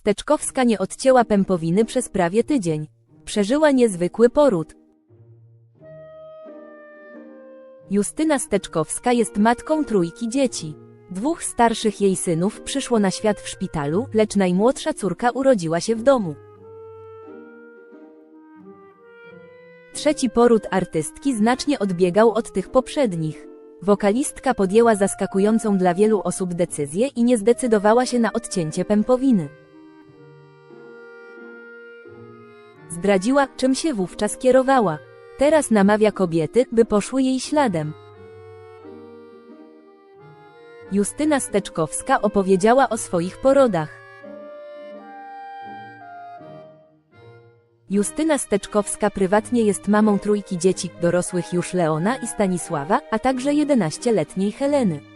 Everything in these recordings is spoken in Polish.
Steczkowska nie odcięła pępowiny przez prawie tydzień. Przeżyła niezwykły poród. Justyna Steczkowska jest matką trójki dzieci. Dwóch starszych jej synów przyszło na świat w szpitalu, lecz najmłodsza córka urodziła się w domu. Trzeci poród artystki znacznie odbiegał od tych poprzednich. Wokalistka podjęła zaskakującą dla wielu osób decyzję i nie zdecydowała się na odcięcie pępowiny. Zdradziła, czym się wówczas kierowała. Teraz namawia kobiety, by poszły jej śladem. Justyna Steczkowska opowiedziała o swoich porodach. Justyna Steczkowska prywatnie jest mamą trójki dzieci, dorosłych już Leona i Stanisława, a także 11-letniej Heleny.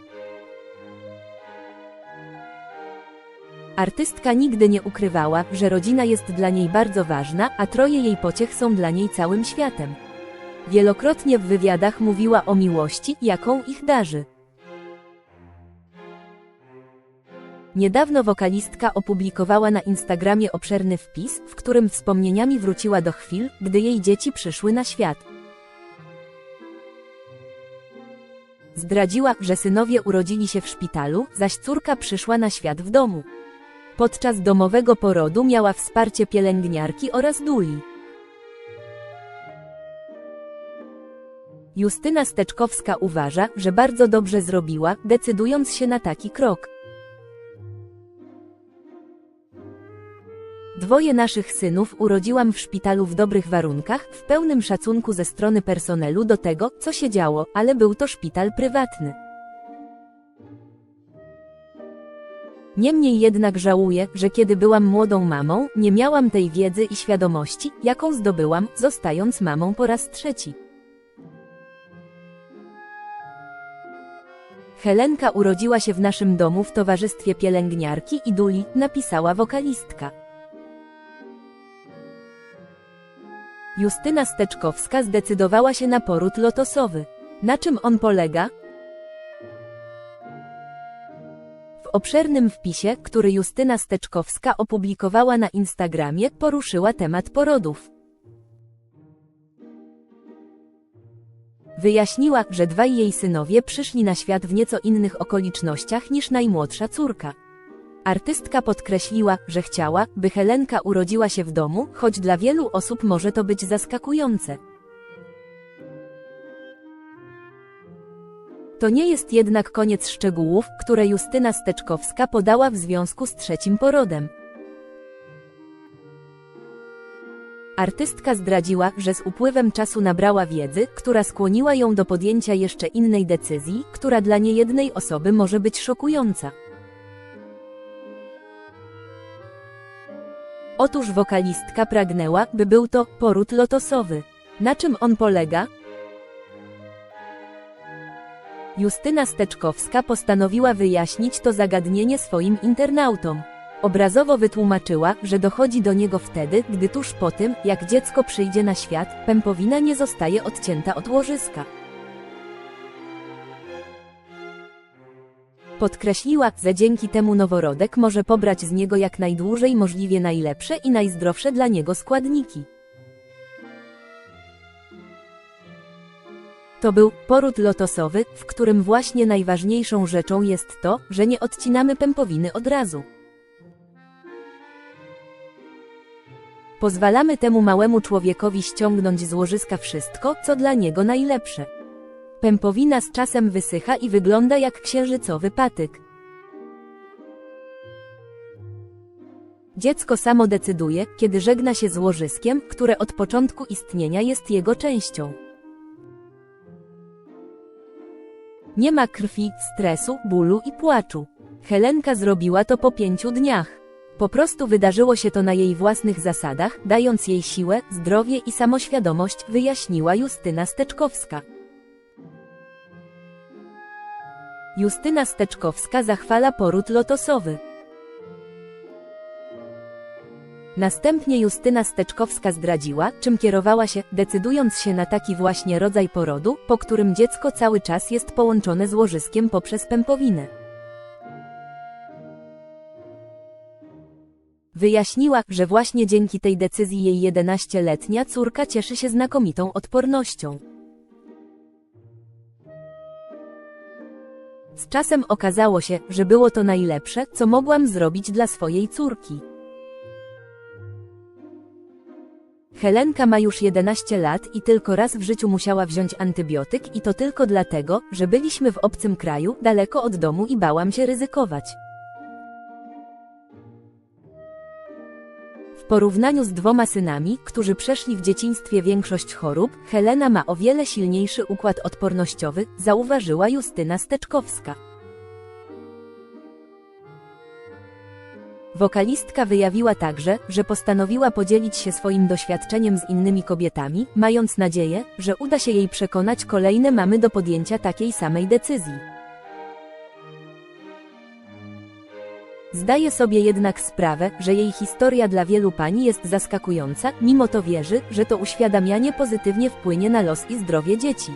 Artystka nigdy nie ukrywała, że rodzina jest dla niej bardzo ważna, a troje jej pociech są dla niej całym światem. Wielokrotnie w wywiadach mówiła o miłości, jaką ich darzy. Niedawno wokalistka opublikowała na Instagramie obszerny wpis, w którym wspomnieniami wróciła do chwil, gdy jej dzieci przyszły na świat. Zdradziła, że synowie urodzili się w szpitalu, zaś córka przyszła na świat w domu. Podczas domowego porodu miała wsparcie pielęgniarki oraz duli. Justyna Steczkowska uważa, że bardzo dobrze zrobiła, decydując się na taki krok. Dwoje naszych synów urodziłam w szpitalu w dobrych warunkach, w pełnym szacunku ze strony personelu do tego, co się działo, ale był to szpital prywatny. Niemniej jednak żałuję, że kiedy byłam młodą mamą, nie miałam tej wiedzy i świadomości, jaką zdobyłam, zostając mamą po raz trzeci. Helenka urodziła się w naszym domu w towarzystwie pielęgniarki i duli, napisała wokalistka. Justyna Steczkowska zdecydowała się na poród lotosowy. Na czym on polega? Obszernym wpisie, który Justyna Steczkowska opublikowała na Instagramie, poruszyła temat porodów. Wyjaśniła, że dwaj jej synowie przyszli na świat w nieco innych okolicznościach niż najmłodsza córka. Artystka podkreśliła, że chciała, by Helenka urodziła się w domu, choć dla wielu osób może to być zaskakujące. To nie jest jednak koniec szczegółów, które Justyna Steczkowska podała w związku z trzecim porodem. Artystka zdradziła, że z upływem czasu nabrała wiedzy, która skłoniła ją do podjęcia jeszcze innej decyzji, która dla niejednej osoby może być szokująca. Otóż wokalistka pragnęła, by był to poród lotosowy. Na czym on polega? Justyna Steczkowska postanowiła wyjaśnić to zagadnienie swoim internautom. Obrazowo wytłumaczyła, że dochodzi do niego wtedy, gdy tuż po tym, jak dziecko przyjdzie na świat, pępowina nie zostaje odcięta od łożyska. Podkreśliła, że dzięki temu noworodek może pobrać z niego jak najdłużej możliwie najlepsze i najzdrowsze dla niego składniki. To był poród lotosowy, w którym właśnie najważniejszą rzeczą jest to, że nie odcinamy pępowiny od razu. Pozwalamy temu małemu człowiekowi ściągnąć z łożyska wszystko, co dla niego najlepsze. Pępowina z czasem wysycha i wygląda jak księżycowy patyk. Dziecko samo decyduje, kiedy żegna się z łożyskiem, które od początku istnienia jest jego częścią. Nie ma krwi, stresu, bólu i płaczu. Helenka zrobiła to po pięciu dniach. Po prostu wydarzyło się to na jej własnych zasadach, dając jej siłę, zdrowie i samoświadomość, wyjaśniła Justyna Steczkowska. Justyna Steczkowska zachwala poród lotosowy. Następnie Justyna Steczkowska zdradziła, czym kierowała się, decydując się na taki właśnie rodzaj porodu, po którym dziecko cały czas jest połączone z łożyskiem poprzez pępowinę. Wyjaśniła, że właśnie dzięki tej decyzji jej 11-letnia córka cieszy się znakomitą odpornością. Z czasem okazało się, że było to najlepsze, co mogłam zrobić dla swojej córki. Helenka ma już 11 lat i tylko raz w życiu musiała wziąć antybiotyk i to tylko dlatego, że byliśmy w obcym kraju, daleko od domu i bałam się ryzykować. W porównaniu z dwoma synami, którzy przeszli w dzieciństwie większość chorób, Helena ma o wiele silniejszy układ odpornościowy, zauważyła Justyna Steczkowska. Wokalistka wyjawiła także, że postanowiła podzielić się swoim doświadczeniem z innymi kobietami, mając nadzieję, że uda się jej przekonać kolejne mamy do podjęcia takiej samej decyzji. Zdaje sobie jednak sprawę, że jej historia dla wielu pań jest zaskakująca, mimo to wierzy, że to uświadamianie pozytywnie wpłynie na los i zdrowie dzieci.